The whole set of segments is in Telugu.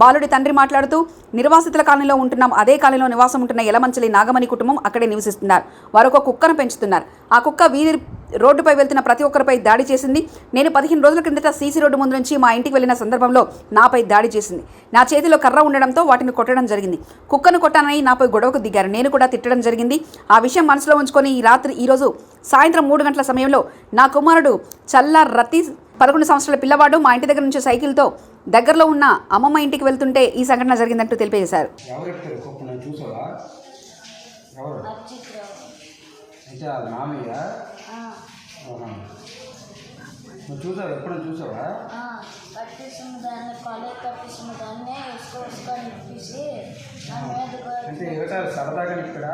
బాలుడి తండ్రి మాట్లాడుతూ నిర్వాసితుల కాలనీలో ఉంటున్నాం అదే కాలనీలో నివాసం ఉంటున్న ఎలమంచలి నాగమణి కుటుంబం అక్కడే నివసిస్తున్నారు. వారు ఒక కుక్కను పెంచుతున్నారు. ఆ కుక్క వీధి రోడ్డుపై వెళ్తున్న ప్రతి ఒక్కరిపై దాడి చేసింది. నేను పదిహేను రోజుల క్రిందట సీసీ రోడ్డు ముందు నుంచి మా ఇంటికి వెళ్ళిన సందర్భంలో నాపై దాడి చేసింది. నా చేతిలో కర్ర ఉండడంతో వాటిని కొట్టడం జరిగింది. కుక్కను కొట్టానని నాపై గొడవకు దిగారు. నేను కూడా తిట్టడం జరిగింది. ఆ విషయం మనసులో ఉంచుకొని ఈ రాత్రి ఈరోజు సాయంత్రం మూడు గంటల సమయంలో నా కుమారుడు చల్ల రతి పదకొండు సంవత్సరాల పిల్లవాడు మా ఇంటి దగ్గర నుంచి సైకిల్తో దగ్గరలో ఉన్న అమ్మమ్మ ఇంటికి వెళ్తుంటే ఈ సంఘటన జరిగిందంటూ తెలియజేశారు. నువ్వు చూసావు? చూసావా? దాన్ని కాలేజ్ దాన్ని మీదకి అంటే సరదాగా ఇక్కడ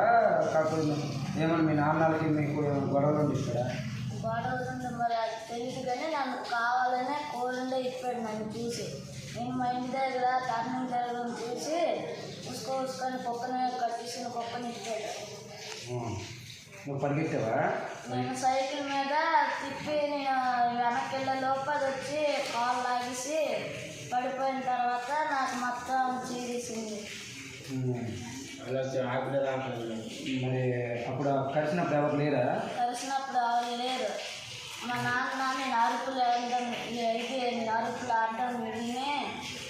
కాకపోతే ఏమన్నా మీ నాన్నలకి మీకు గొడవలు ఇక్కడ గొడవలు ఇప్పాడు నన్ను చూసి. నేను మా ఇంటి దగ్గర టర్నింగ్ జరగడం చూసి ఉసుకో ఉసుకొని కుక్కని కట్టిస్తున్న కుక్కని ఇప్పాడు నువ్వు పరిగెట్టావా నేను సైకిల్ మీద తిప్పి నేను వెనక్కి వెళ్ళే లోపు అది వచ్చి కాల్ లాగేసి పడిపోయిన తర్వాత నాకు మొత్తం చీరేసింది. మరి? అప్పుడు కలిసినప్పుడు ఎవరు లేరా? కలిసినప్పుడు ఎవరు లేరు. మా నాన్న నేను అరుపులు వేయడం ఆడడం విని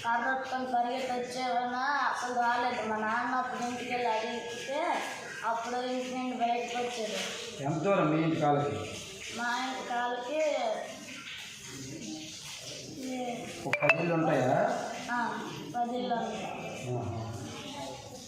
కర్రొట్టుకొని పరిగెత్తి వచ్చేవన్నా అసలు రాలేదు. మా నాన్న అప్పుడు ఇంటికి వెళ్ళి అడిగితే అప్పుడు ఇంటి నుండి బయటకు వచ్చారు ఎంత దూరం మీ ఇంటి కాళ్ళకి మా ఇంటి కాళ్ళకి ఈ, ఒక పది ఇళ్ళు ఉంటాయా? పదిలో ఆహా.